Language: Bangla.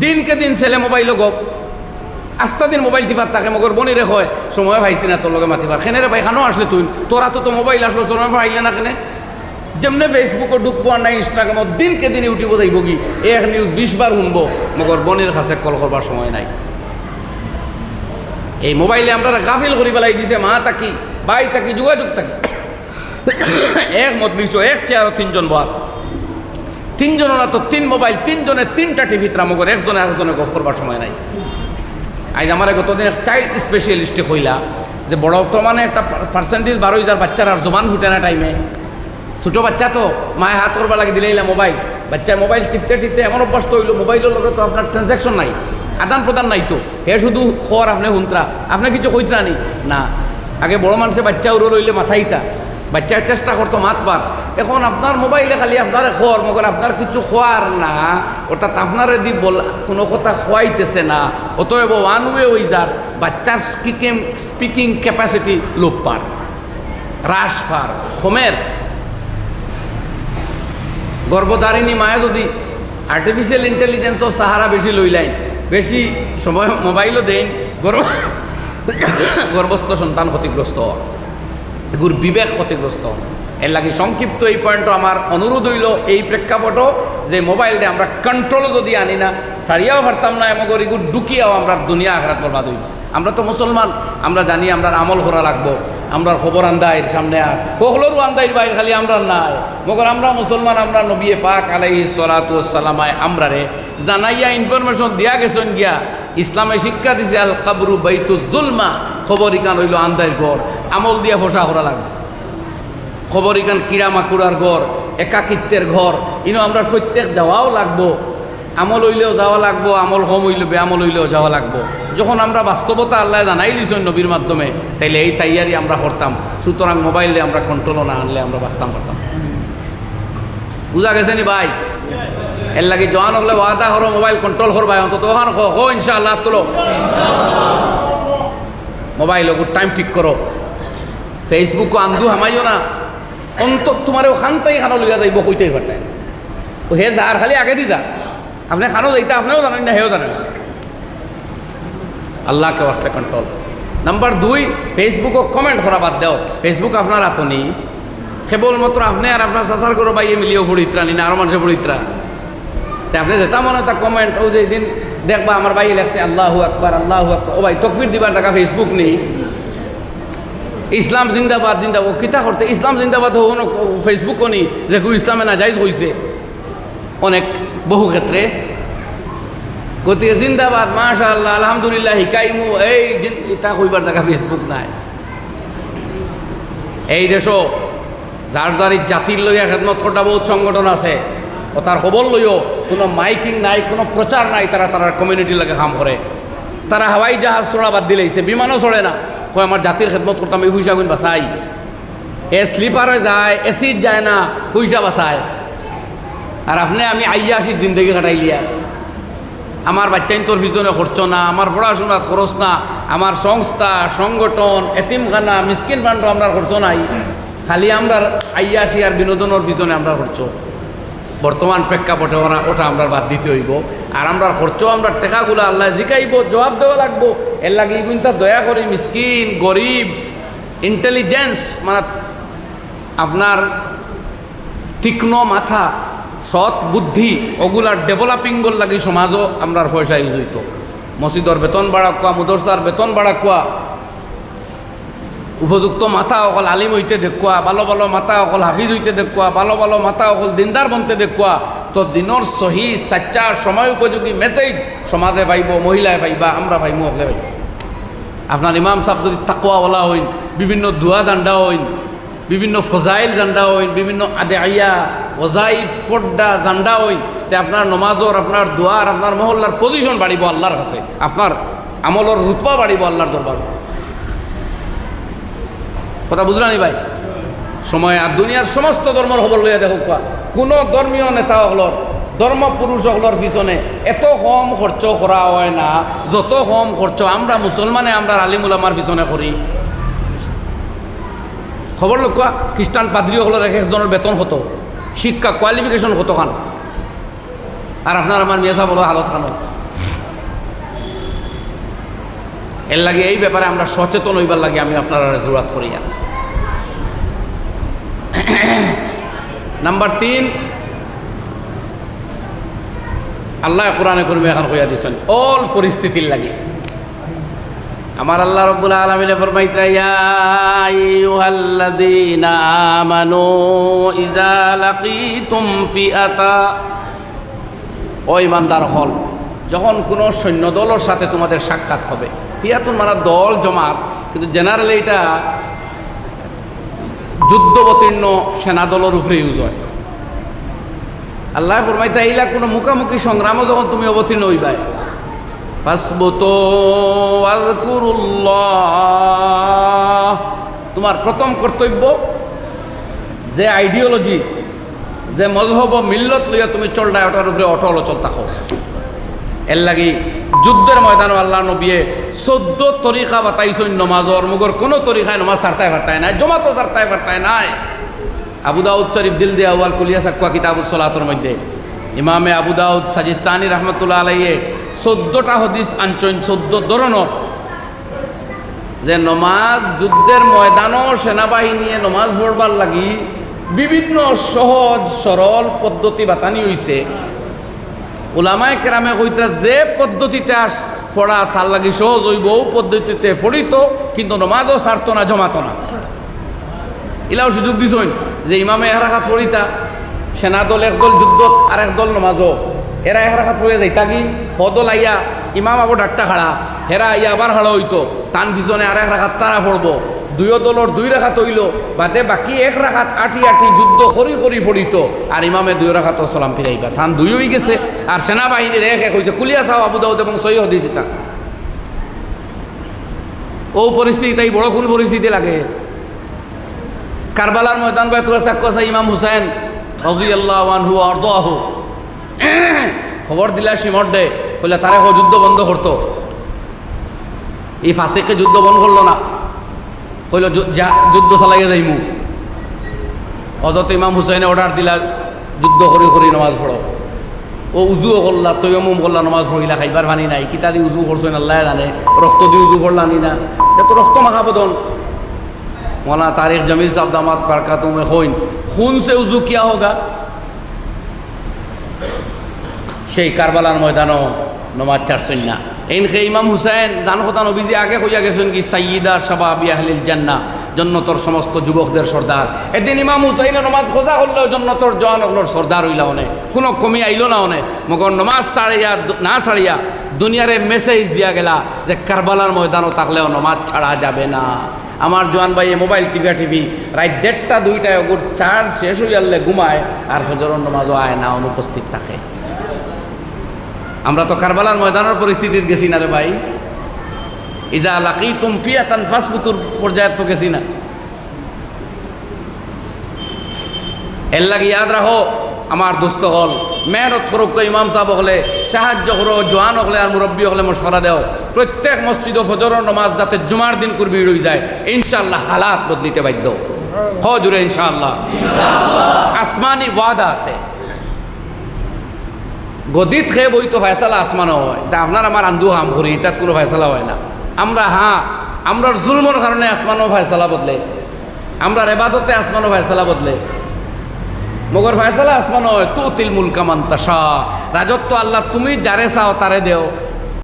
দিনকে দিন ছেলে মোবাইল গপ আস্তা দিন মোবাইল টিপার থাকে মগর বনি রে হয় সময় ভাইছি না তোর লগে মাতিবার খেনে রে ভাই, খানো আসলে তুই তোরা তো তো মোবাইল আসলো তোর ভাইলে না খেনে? যেমনে ফেসবুকও ঢুকবো আর নাই ইনস্টাগ্রামত দিনকে দিন ইউটিউবত যাইব কি? এক নিউজ বিশ বার শুনব মগর বনির কাছে কল করবার সময় নাই। এই মোবাইলে আমরা গাফিল করি পেলাই দিছে, মা তাকি, বাই তাকি, যোগাযোগ তাকি। এক মত নিছ এক চেয়ার তিনজন বাদ তিনজনের তো তিন মোবাইল, তিনজনের তিনটা টিভিত রামগর একজনে একজনে গফ করবার সময় নাই। আজ আমার গতদিন চাইল্ড স্পেশালিস্টে কইলা যে বড় মানে একটা পার্সেন্টেজ বারো হাজার বাচ্চার আর জবান ফুটে না টাইমে ছোটো বাচ্চা তো মায়ে হাত করবার লাগে দিলেইলা মোবাইল। বাচ্চা মোবাইল টিপতে টিপতে এমন অভ্যাস তো হইল মোবাইলের লগে তো আপনার ট্রানজ্যাকশন নাই আদান প্রদান নাই তো। হে শুধু খর আপনি হুন্তরা, আপনি কিছু কইতরা নি? না। আগে বড় মানুষে বাচ্চা উড়ো লইলে মাথাইতা বাচ্চা চেষ্টা করতো মাতবার এখন আপনার মোবাইলে খালি আপনার খর মগর আপনার কিছু খোয়ার না। অর্থাৎ আপনার যদি বল, কোনো কথা খোয়াইতেছে না। অতএব ওয়ান ওয়ে ওই যার, বাচ্চার স্পিকিং স্পিকিং ক্যাপাসিটি লোপ পার। হ্রাস পার। হোমের গর্ভধারিণী মায়ে যদি আর্টিফিশিয়াল ইন্টেলিজেন্সর সাহারা বেশি লইলাইন বেশি সময় মোবাইলও দেন গর্ভ গর্ভস্থ সন্তান ক্ষতিগ্রস্ত এগুর বিবেক ক্ষতিগ্রস্ত। এর লাগে সংক্ষিপ্ত এই পয়েন্টও আমার অনুরোধ হইল এই প্রেক্ষাপটও যে মোবাইলটা আমরা কন্ট্রোল যদি আনি না সারিয়াও পারতাম না এমন করে এগুলো ঢুকিয়াও আমরা দুনিয়া আঘাত বরবাদ হইব। আমরা তো মুসলমান, আমরা জানি আমরা আমল করা লাগবো আমরা খবর আন্দাইর সামনে আর কখলোরও আন্দাইর বাইর, খালি আমরা নাই। মগর আমরা মুসলমান, আমরা নবিয়ে পাক আলাই সালাতামায় আমরা রে জানাইয়া ইনফরমেশন দিয়া গেছেন গিয়া, ইসলামে শিক্ষা দিছে আল কাবরু বাইতু জুলমা খবর ইকান হইল আন্দাইর গড় আমল দিয়া ফসা করা লাগবে। খবর ইকান কিরা মাকুড়ার ঘর, একাকিত্বের ঘর, ইনো আমরা প্রত্যেক যাওয়াও লাগবো। আমল হইলেও যাওয়া লাগবো, আমল কম হইলে বেআমল হইলেও যাওয়া লাগবো। যখন আমরা বাস্তবতা আল্লাহ জানাই দিছেন নবীর মাধ্যমে, তাইলে এই তাইয়ারি আমরা করতাম। সুতরাং মোবাইলে আমরা কন্ট্রোলও না আনলে আমরা বাঁচতাম পারতাম বুঝা গেছে নি ভাই? এর লাগে জওয়ান হলে ওয়াদা করো, মোবাইল কন্ট্রোল করবাই অন্তত ওখান হো ইনশাআল্লাহ তুলো। মোবাইল ওগুর টাইম ঠিক করো। ফেসবুক আন্দু হামাইও না। অন্তত তোমার ওখানটাই খানো লইয়া যাইব কইতেই পারতে ও হে যার খালি আগে দি যা। আপনি খানো যাইতে, আপনিও জানেন না হেও জানেন আল্লাহকে ওয়াস্তে কন্ট্রোল নাম্বার দুই ফেসবুকও কমেন্ট করা বাদ দেও। ফেসবুক আপনার হাত নেই কেবলমাত্র আপনি আর আপনার চাচার করো বাইয়ে মিলিয়েও পড়িত্রা নি না আরও মানুষের পড়িত্রা তা আপনি যেটা মনে তা কমেন্ট ও যে দিন দেখবা আমার ভাই লেখছে, আল্লাহু আকবার আল্লাহু আকবার ও ভাই তকবির দিবার টাকা ফেসবুক নেই। ইসলাম জিন্দাবাদ জিন্দাবাদ কিতা করতে? ইসলাম জিন্দাবাদ হোক ফেসবুকও নি যে ইসলামে না যাই হয়েছে অনেক বহু ক্ষেত্রে। গতিকে জিন্দাবাদ মাশা আল্লাহ আলহামদুলিল্লাহ হিকাইমু এই ইতা কইবার জায়গা ফেসবুক নাই। এই দেশও যার যার জাতির লইয়া খেদমত করা বহুত সংগঠন আছে, ও তার খবর লইও, কোনো মাইকিং নাই, কোনো প্রচার নাই তারা তারা কমিউনিটির লাগে কাম করে তারা হাওয়াই জাহাজ চড়া বাদ দিলেইছে বিমানও চড়ে না। কয় আমার জাতির খেদমত করতাম এই পয়সা বাঁচাই। এ স্লিপারে যায় এসিড যায় না পয়সা বাঁচায় আর আপনি আমি আইয়া আসি জিন্দগি কাটাইলিয়া আমার বাচ্চাইন তোর পিছনে খরচ না আমার পড়াশোনার খরচ না আমার সংস্থা, সংগঠন, এতিমখানা মিসকিন ফান্ড আমরা খরচ নাই। খালি আমরা আইয়া আসি আর বিনোদনের পিছনে আমরা খরচ বর্তমান প্রেক্ষাপটে ওরা ওটা আমরা বাদ দিতে হইব। আর আমরা খরচ আমরা টেকাগুলো আল্লাহ জিকাইব, জবাব দেওয়া লাগবো। এর লাগে কিন্তু দয়া করি, মিসকিন, গরিব ইন্টেলিজেন্স মানে আপনার তীক্ষ্ণ মাথা, সৎ বুদ্ধি, ওগুলার ডেভেলপিং লাগে সমাজও আমরা পয়সা ইউজ হইত মসজিদর বেতন বাড়া কোয়া মদরসার বেতন বাড়া কোয়া উপযুক্ত মাথা অকল আলিম হইতে দেখুয়া ভালো ভালো মাথা অকল হাফিজ হইতে দেখুয়া ভালো ভালো মাথা অকল দিনদার বনতে দেখুয়া তো দিনর সহি সাচ্চা সময় উপযোগী মেসেজ সমাজে পাইব মহিলায় পাইবা আমরা পাইমু অকলে পাইব আপনার ইমাম সাহেব যদি তাকুয়াওয়ালা হইন, বিভিন্ন দুয়া জান্ডা হইন, বিভিন্ন ফজাইল জান্ডা হইন, বিভিন্ন আদে আইয়া ওজাই ফড্ডা জান্ডা হইন, তে আপনার নমাজর আপনার দুয়ার আপনার মহল্লার পজিশন বাড়িব আল্লাহর কাছে আপনার আমলর রুতবা বাড়িব আল্লাহর দরবার কথা বুঝলানি ভাই? সময় আর দুনিয়ার সমস্ত ধর্মের খবর লইয়া দেখো কোনো ধর্মীয় নেতা হলর ধর্ম পুরুষ হলর পিছনে এত কম খরচ করা হয় না, যত কম খরচ আমরা মুসলমানে আমরা আলিমুল আমার পিছনে করি। খবর লোক খ্রিস্টান পাদ্রী হলর এক একজনের বেতন হতো শিক্ষা কোয়ালিফিকেশন হতো খান? আর আপনার আমার মেয়ে সাহেব হালত খানো। এর লাগে এই ব্যাপারে আমরা সচেতন হইবার লাগে আমি আপনারা জোরাত করিয়া নাম্বার তিন, আল্লাহ কোরআনে করবে এখন কইয়া দিছেন, অল পরিস্থিতির লাগে। আমার আল্লাহ রব্বুল আলমিনে ফরমাইতা ইয়া আইয়ুহাল্লাযীনা আমানু হল যখন কোনো সৈন্যদলের সাথে তোমাদের সাক্ষাৎ হবে। ফিয়াতুন মানে দল, জমাত, কিন্তু জেনারেলি এটা যুদ্ধবতীর্ণ সেনাদলের উপরে ইউজ হয়। আল্লাহ ফরমাইতা, এইলা কোনো মুখামুখি সংগ্রামও যখন তুমি অবতীর্ণ হইবাই। তোমার প্রথম কর্তব্য, যে আইডিওলজি যে মজহব মিল্লত লইয়া তুমি চলডায় ওটার উপরে অটল অচল থাকো। এর লাগি যুদ্ধের ময়দান আল্লাহ নবিয়ে চোদ্দ তরিকা বাতাইছেন নমাজর মুগর কোনো তরিকায় নমাজ সারতায় ফারতায় নাই, জমাতো সারতায় ফারতায় নাই। আবু দাউদ শরীফ দিল দিয়ে আউয়াল কুলিয়া সাকুয়া কিতাবুল সলাতর মধ্যে। ইমামে আবু দাউদ সাজিস্তানি রহমতুল্লাহ আলাইয়ে চোদ্দটা হদিস আঞ্চন চোদ্দ ধরনের যে নমাজ যুদ্ধের ময়দানও সেনাবাহিনী নমাজ পড়বার লাগি বিভিন্ন সহজ সরল পদ্ধতি বাতানি হইছে। ওলামায় কেরামে কইতা যে পদ্ধতিতে আস পড়া তার লাগি সহজ হইব, ও পদ্ধতিতে ফড়িত, কিন্তু নমাজও সারত না, জমাত না। ইলাও সুযোগ দিছইন যে ইমামে এক রাখাত পড়িতা, সেনা দল, এক দল যুদ্ধত, আর এক দল নমাজও। এরা এক রাখাত পড়ে যাইতা কি? হদল আইয়া ইমাম আবু ডাক্তা খাড়া, হেরা আইয়া আবার খাড়া হইতো, তান পিছনে আর এক রাখাত তারা পড়ব। দুইও দলর দুই রাখাত হইল, বাদে বাকি এক রাখাত আটি আটি যুদ্ধ করি করি পড়িত আর ইমামে দুই রাখাত সালাম ফিরাইবা থান দুই হয়ে গেছে। আর সেনাবাহিনীর এক এক হয়েছে কুলিয়া সাহ আবু দাউদ এবং সৈয়দ হদিস তা ও পরিস্থিতি তাই বড় কোন পরিস্থিতি লাগে। কারবালার ময়দান বাই তোরা সাক্কাসা ইমাম হুসাইন রাদিয়াল্লাহু আনহু আরদাহু খবর দিলা সিমর দে, কইলা তারে যুদ্ধ বন্ধ করতো এই ফাঁসেকে যুদ্ধ বন্ধ করল না। কইল যুদ্ধ চালাইয়া যাইমু। অজত ইমাম হুসাইনে অর্ডার দিলা, যুদ্ধ করি করি নমাজ পড়ো ও উজুও করলা তৈমুম করলা নমাজ পড়িলা খাইবার ভানি নাই। কিতা দি উজু করছেন আল্লাহ জানে। রক্ত দি উজু করলা নি না। তো রক্ত মাখাবদন মলা তারিখ জমিল সাহ দামাত পারকা তুমি হইন। খুন সে উজু কিয়া হোগা? সেই কারবালার ময়দানও নমাজ ছাড়ছেন না। এনকে ইমাম হুসাইন, জান কথা নবীজি আগে কইয়া গেছেন কি সাইয়িদা শাবাব ইয়াহলিল জান্না জন্নতর সমস্ত যুবকদের সর্দার। এদিন ইমাম হুসাইনে নমাজ খোঁজা করলেও জন্নতর জওয়ান হলোর সর্দার হইলা অনে কোনো কমি আইল না। অনে মগর নমাজ ছাড়িয়া, না ছাড়িয়া দুনিয়ারে মেসেজ দিয়া গেলা যে কারবালার ময়দানও থাকলেও নমাজ ছাড়া যাবে না। আমার জোয়ান ভাই মোবাইল টিভি টিভি, রাত দেড়টা দুইটায় ওগুর চার্জ শেষ হয়ে ঘুমায় আর ফজর নমাজও আয় না, অনুপস্থিত থাকে। আমরা তো কারবালার ময়দানের পরিস্থিতিতে গেছি না রে ভাই। ইজা লাকি তুমফিয়া তান ফাসবুতুর পর্যায়ে তো গেছি না। এর লাগে ইয়াদ রাখো আমার দোস্ত হল মেহনত করুক ইমাম সাহেব হলে সাহায্য করো জোয়ান হলে আর মুরব্বী হলে মশরা দেও। প্রত্যেক মসজিদ ও ফজর নমাজ যাতে জুমার দিন করবি রই যায় ইনশাল্লাহ হালাত বদলিতে বাধ্য। হজুরে ইনশাল্লাহ আসমানি ওয়াদা আছে। গদিত খেয়ে বই তো ফয়সালা আসমানও হয়। তা আপনার আমার আন্দু হাম করি তাত কোনো ফয়সালা হয় না। আমরা, হাঁ আমরা জুলমর কারণে আসমানও ফয়সালা বদলে। আমরা রেবাদতে আসমানও ফয়সালা বদলে। মগর ফয়সালা আসমানও হয় তু তিল মুলকামান তাসা রাজত্ব আল্লাহ তুমি যারে চাও তারে দেও।